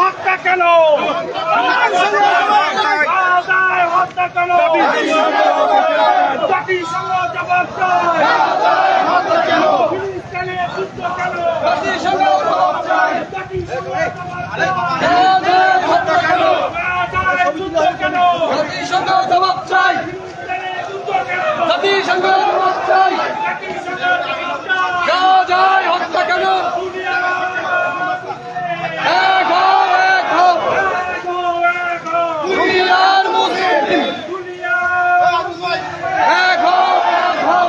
হত্যা কেন? হত্যা কেন? জাতিসংঘ জবাব ফিলিস্তিনে যুদ্ধ কেন জাতিসংঘ জবাব কেন জাতিসংঘ জবাব ফিলিস্তিনে যুদ্ধ কেন জাতিসংঘ জবাব চাই জাতিসংঘ জবাব চাই। গাজায় হত্যা কেন দুনিয়ার মুসলিম এক হও এক হও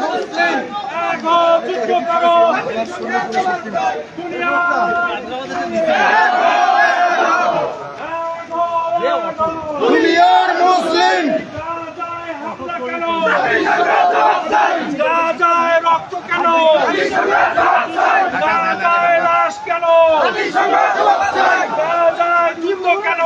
মুসলিম দুনিয়ার মুসলিম। রক্ত কেন লাশ কেন কেন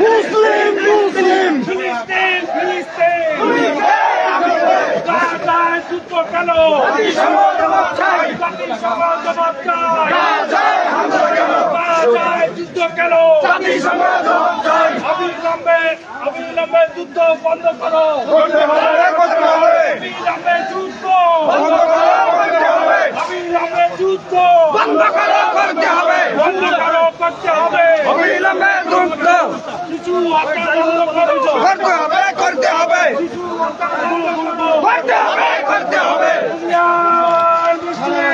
মুসলিম মুসলিম গাজায় যুদ্ধ কেন অবিলম্বে অবিলম্বে যুদ্ধ বন্ধ করো অবিলম্বে যুদ্ধ অবিলম্বে যুদ্ধ বন্ধ করো করতে হবে। বন্ধ করো করতে হবে। অবিলম্বে যুদ্ধ। কিছু হত্যা বন্ধ করো করতে হবে করতে হবে। কিছু হত্যা বন্ধ করো করতে হবে করতে হবে। দুনিয়ার মুসলিম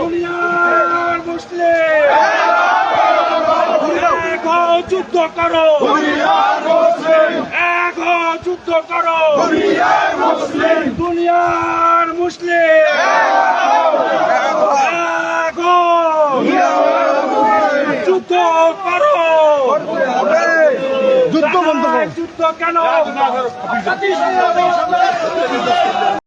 দুনিয়ার মুসলিম এক হও, যুদ্ধ করো। এক যুদ্ধ করো। দুনিয়ার মুসলিম। এক যুদ্ধ করো। যুদ্ধ বন্ধ করো। যুদ্ধ কেন?